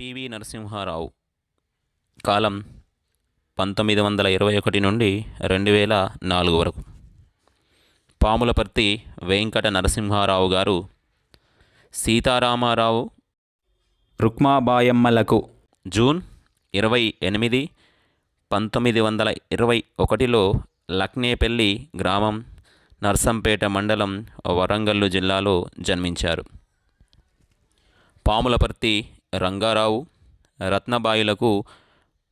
PV Narasimha Rao. కాలం పంతొమ్మిది వందల ఇరవై ఒకటి నుండి రెండు వేల నాలుగు వరకు. పాములపర్తి వెంకట నరసింహారావు గారు సీతారామారావు రుక్మాబాయమ్మలకు జూన్ ఇరవై ఎనిమిది పంతొమ్మిది వందల ఇరవై ఒకటిలో లక్నేపల్లి గ్రామం నర్సంపేట మండలం వరంగల్లు జిల్లాలో జన్మించారు. పాములపర్తి రంగారావు రత్నబాయులకు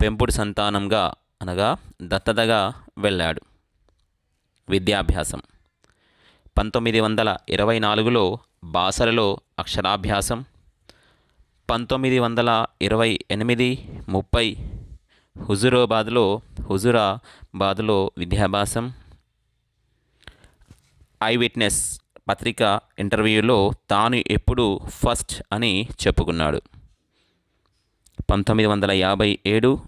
పెంపుడు సంతానంగా అనగా దత్తతగా వెళ్ళాడు. విద్యాభ్యాసం. పంతొమ్మిది వందల ఇరవై నాలుగులో బాసరలో అక్షరాభ్యాసం. పంతొమ్మిది వందల ఇరవై ఎనిమిది ముప్పై హుజురాబాద్లో హుజురాబాద్లో విద్యాభ్యాసం. ఐ విట్నెస్ పత్రిక ఇంటర్వ్యూలో తాను ఎప్పుడు ఫస్ట్ అని చెప్పుకున్నాడు. పంతొమ్మిది వందల యాభై ఏడు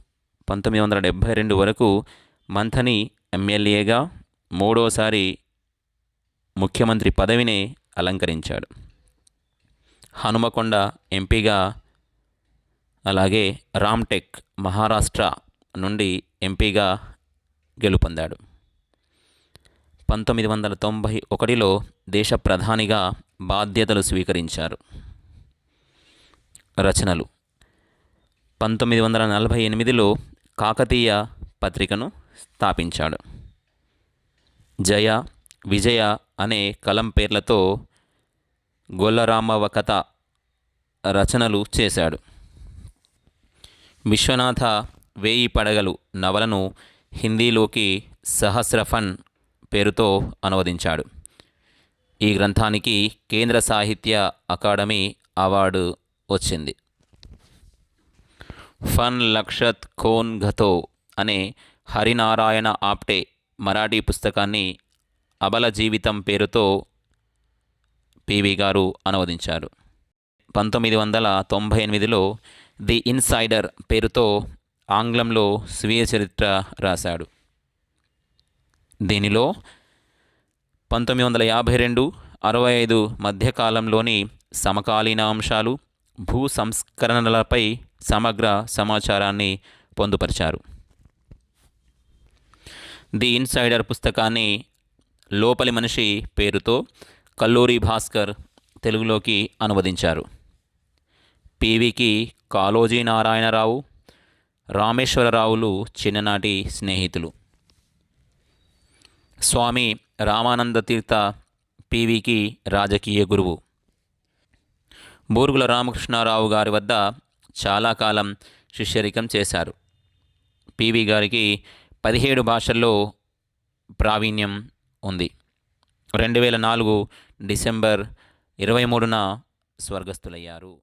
పంతొమ్మిది వందల డెబ్భై రెండు వరకు మంథని ఎమ్మెల్యేగా మూడోసారి ముఖ్యమంత్రి పదవిని అలంకరించాడు. హనుమకొండ ఎంపీగా అలాగే రామ్టెక్ మహారాష్ట్ర నుండి ఎంపీగా గెలుపొందాడు. పంతొమ్మిది వందల తొంభై ఒకటిలో దేశ ప్రధానిగా బాధ్యతలు స్వీకరించారు. రచనలు పంతొమ్మిది వందల నలభై ఎనిమిదిలో కాకతీయ పత్రికను స్థాపించాడు. జయ విజయ అనే కలం పేర్లతో గొల్లరామవ కథ రచనలు చేశాడు. విశ్వనాథ వేయి పడగలు నవలను హిందీలోకి సహస్రఫన్ పేరుతో అనువదించాడు. ఈ గ్రంథానికి కేంద్ర సాహిత్య అకాడమీ అవార్డు వచ్చింది. ఫన్ లక్షత్ ఖోన్ ఘతో అనే హరినారాయణ ఆప్టే మరాఠీ పుస్తకాన్ని అబల జీవితం పేరుతో పివి గారు అనువదించారు. పంతొమ్మిది వందల తొంభై ఎనిమిదిలో ది ఇన్సైడర్ పేరుతో ఆంగ్లంలో స్వీయ చరిత్ర రాశాడు. దీనిలో పంతొమ్మిది వందల యాభై రెండు అరవై ఐదు మధ్యకాలంలోని సమకాలీన అంశాలు భూ సంస్కరణలపై సమగ్ర సమాచారాన్ని పొందుపరిచారు. ది ఇన్సైడర్ పుస్తకాన్ని లోపలి మనిషి పేరుతో కల్లూరి భాస్కర్ తెలుగులోకి అనువదించారు. పివికి కాళోజీ నారాయణరావు రామేశ్వరరావులు చిన్ననాటి స్నేహితులు. స్వామి రామానంద తీర్థ పివికి రాజకీయ గురువు. బూరుగుల రామకృష్ణారావు గారి వద్ద చాలా కాలం శిష్యరికం చేశారు. పివి గారికి పదిహేడు భాషల్లో ప్రావీణ్యం ఉంది. రెండు వేల నాలుగు డిసెంబర్ ఇరవై మూడున స్వర్గస్థులయ్యారు.